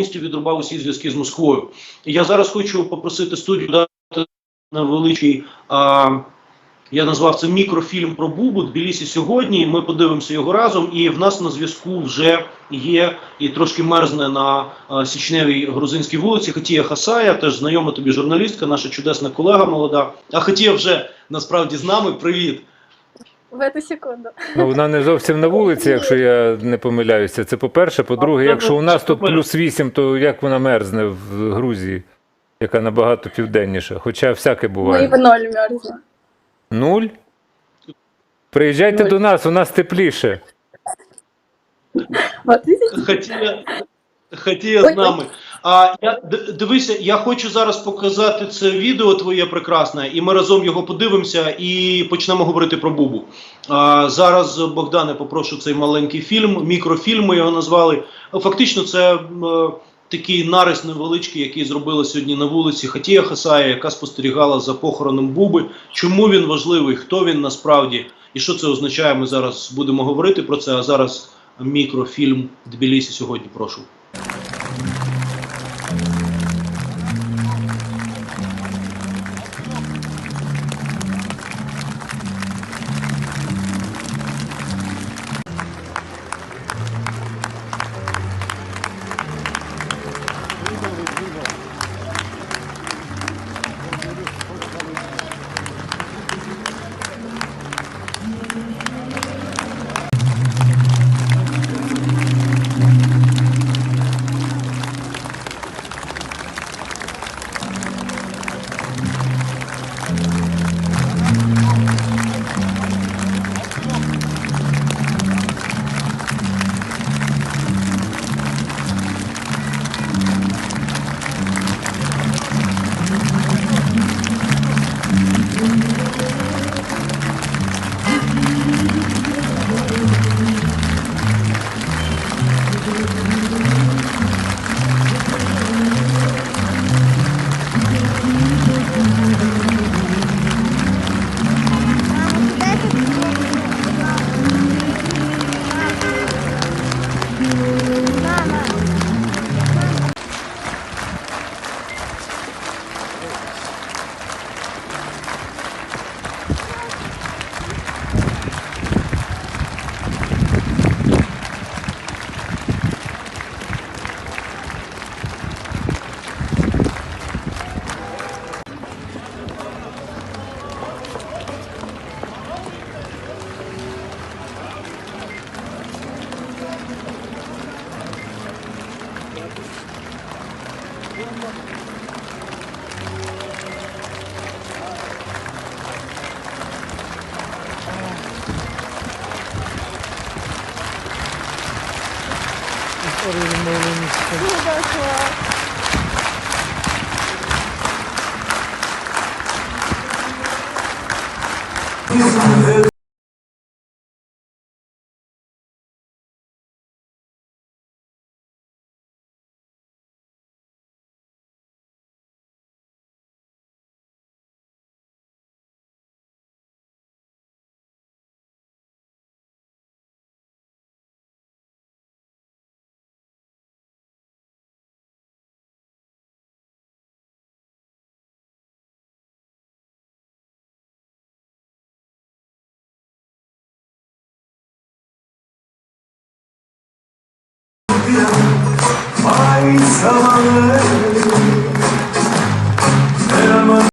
повністю відрубав усі зв'язки з Москвою. Я зараз хочу попросити студію дати невеличкий. А, я назвав це мікрофільм про Бубу Тбілісі сьогодні. Ми подивимося його разом. І в нас на зв'язку вже є і трошки мерзне на а, січневій грузинській вулиці Хатія Хасая, теж знайома тобі журналістка, наша чудесна колега молода. А Хатія вже насправді з нами. Привіт. В эту секунду. Ну, вона не зовсім на вулиці, якщо я не помиляюся. Це по-перше. По-друге, якщо у нас тут плюс 8, то як вона мерзне в Грузії, яка набагато південніша. Хоча всяке Ну и буває. в ноль мерзла. Нуль? Приїжджайте Нуль. до нас, у нас тепліше. Вот видите? З нами. А я дивися, я хочу зараз показати це відео твоє прекрасне, і ми разом його подивимося і почнемо говорити про Бубу. А, зараз, Богдане, попрошу цей маленький фільм, мікрофільм ми його назвали. Фактично, це е, такий нарис невеличкий, який зробила сьогодні на вулиці Хатія Хасая, яка спостерігала за похороном Буби. Чому він важливий, хто він насправді і що це означає? Ми зараз будемо говорити про це. А зараз мікрофільм Тбілісі сьогодні. Прошу. Arıyorum oğlum işte. Burada Zamanı